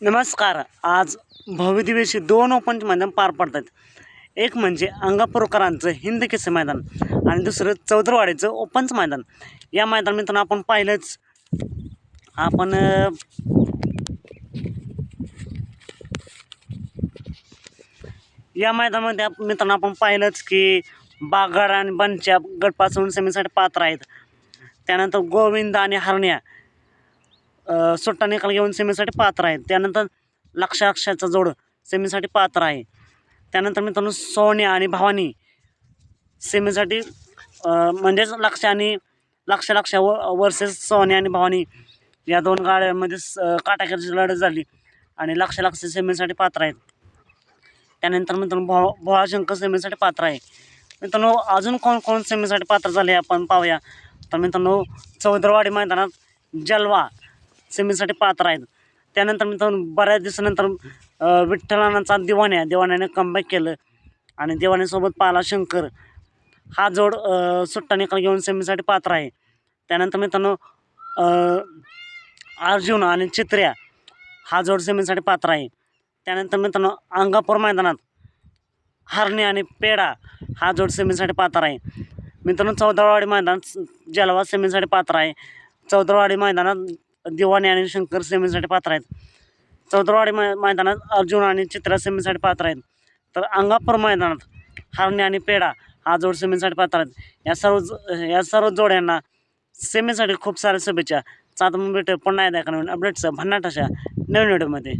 नमस्कार. आज भव्यदिवेशी दोन ओपन मैदान पार पडतात. एक म्हणजे अंगापूरकरांचं हिंद केसरी मैदान आणि दुसरं चौदरवाडीचं ओपनच मैदान. या मैदान मित्रांनो आपण पाहिलंच. आपण या मैदानामध्ये मित्रांनो आपण पाहिलंच की बागड आणि बनच्या गटपासून सेमीसाठी पात्र आहेत. त्यानंतर गोविंद आणि हरण्या. सुट्टा निकाल घेऊन सेमीसाठी पात्र आहेत त्यानंतर लक्षाक्षाचा जोड सेमीसाठी पात्र आहे. त्यानंतर मित्रांनो सोन्या आणि भवानी सेमीसाठी म्हणजेच लक्ष आणि लक्ष लक्ष व वर्सेस सोन्या आणि भवानी या दोन गाड्यांमध्ये स- लढत झाली आणि लक्ष लक्ष सेमीसाठी पात्र आहेत. त्यानंतर मित्रांनो भो भोळाशंकर सेमीसाठी पात्र आहे. मित्रांनो अजून कोण कोण सेमीसाठी पात्र झाले आपण पाहूया. तर मित्रांनो चौदरवाडी मैदानात जलवा सेमीसाठी पात्र आहेत. त्यानंतर मित्रांनो बऱ्याच दिवसानंतर विठ्ठलानाचा दिवाण्या दिवाण्याने कमबॅक केलं. आणि दिवाण्यासोबत पाला शंकर. हा जोड सुट्टा निकाल घेऊन सेमीसाठी पात्र आहे. त्यानंतर मित्रांनो अ, अर्जुन आणि चित्र्या हा जोड सेमीसाठी पात्र आहे. त्यानंतर मित्रांनो अंगापूर मैदानात हरणे आणि पेडा हा जोड सेमीसाठी पात्र आहे. मित्रांनो चौदावाडी मैदानात जलवा सेमीसाठी पात्र आहे. चौदावाडी मैदानात दिवाणी आणि शंकर सेमीसाठी पात्र आहेत. चौदावाडी मै मैदानात अर्जुन आणि चित्रा सेमीसाठी पात्र आहेत. तर अंगापूर मैदानात हरणे आणि पेडा हा जोड सेमीसाठी पात्र आहेत. या सर्व या सर्व जोड्यांना सेमीसाठी खूप साऱ्या शुभेच्छा. चात मग पुन्हा एकदा नवीन अपडेटचं भन्नाट अशा नवीन व्हिडिओमध्ये